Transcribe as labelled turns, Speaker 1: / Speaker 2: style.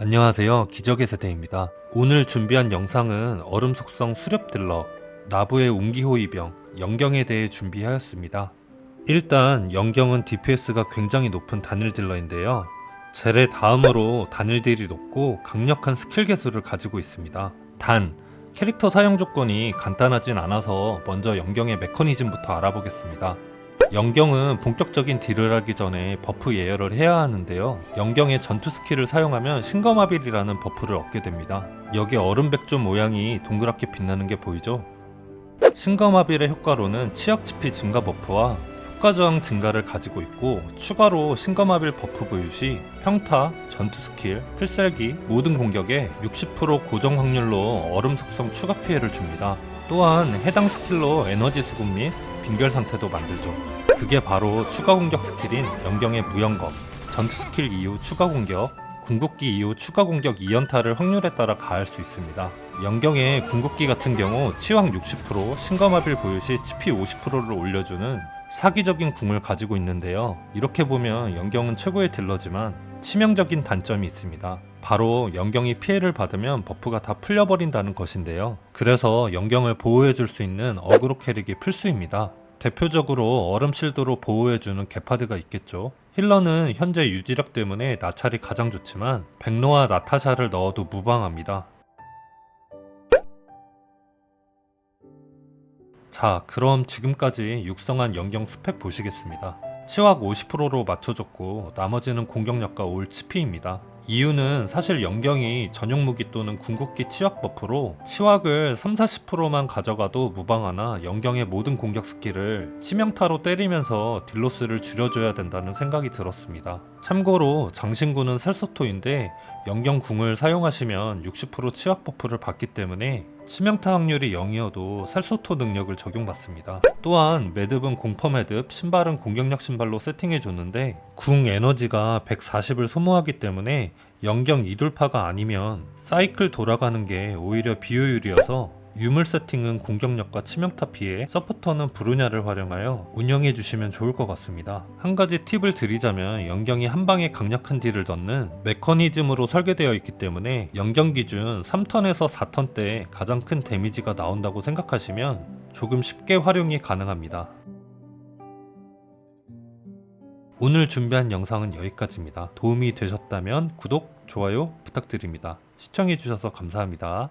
Speaker 1: 안녕하세요. 기적의 세대입니다. 오늘 준비한 영상은 얼음 속성 수렵 딜러, 나부의 웅기호이병, 영경에 대해 준비하였습니다. 일단 영경은 DPS가 굉장히 높은 단일 딜러인데요. 젤의 다음으로 단일 딜이 높고 강력한 스킬 개수를 가지고 있습니다. 단, 캐릭터 사용 조건이 간단하진 않아서 먼저 영경의 메커니즘부터 알아보겠습니다. 영경은 본격적인 딜을 하기 전에 버프 예열을 해야 하는데요. 영경의 전투 스킬을 사용하면 신검아빌이라는 버프를 얻게 됩니다. 여기 얼음 백조 모양이 동그랗게 빛나는 게 보이죠? 신검아빌의 효과로는 치약 지피 증가 버프와 효과 저항 증가를 가지고 있고 추가로 신검아빌 버프 보유 시 평타, 전투 스킬, 필살기 모든 공격에 60% 고정 확률로 얼음 속성 추가 피해를 줍니다. 또한 해당 스킬로 에너지 수급 및 빙결 상태도 만들죠. 그게 바로 추가 공격 스킬인 영경의 무영검, 전투 스킬 이후 추가 공격, 궁극기 이후 추가 공격 2연타를 확률에 따라 가할 수 있습니다. 영경의 궁극기 같은 경우 치왕 60%, 신검아빌 보유 시 치피 50%를 올려주는 사기적인 궁을 가지고 있는데요. 이렇게 보면 영경은 최고의 딜러지만 치명적인 단점이 있습니다. 바로 영경이 피해를 받으면 버프가 다 풀려버린다는 것인데요. 그래서 영경을 보호해줄 수 있는 어그로 캐릭이 필수입니다. 대표적으로 얼음 실드로 보호해주는 게파드가 있겠죠. 힐러는 현재 유지력 때문에 나찰이 가장 좋지만 백로와 나타샤를 넣어도 무방합니다. 자, 그럼 지금까지 육성한 영경 스펙 보시겠습니다. 치확 50%로 맞춰줬고 나머지는 공격력과 올 치피입니다. 이유는 사실 영경이 전용 무기 또는 궁극기 치확 버프로 치확을 3, 40%만 가져가도 무방하나 영경의 모든 공격 스킬을 치명타로 때리면서 딜로스를 줄여줘야 된다는 생각이 들었습니다. 참고로 장신구는 셀소토인데 영경 궁을 사용하시면 60% 치확 버프를 받기 때문에 치명타 확률이 0이어도 살소토 능력을 적용받습니다. 또한 매듭은 공퍼 매듭, 신발은 공격력 신발로 세팅해줬는데 궁 에너지가 140을 소모하기 때문에 영경 이돌파가 아니면 사이클 돌아가는 게 오히려 비효율이어서 유물 세팅은 공격력과 치명타 피해, 서포터는 브루냐를 활용하여 운영해 주시면 좋을 것 같습니다. 한 가지 팁을 드리자면 영경이 한 방에 강력한 딜을 넣는 메커니즘으로 설계되어 있기 때문에 영경 기준 3턴에서 4턴 때 가장 큰 데미지가 나온다고 생각하시면 조금 쉽게 활용이 가능합니다. 오늘 준비한 영상은 여기까지입니다. 도움이 되셨다면 구독, 좋아요 부탁드립니다. 시청해주셔서 감사합니다.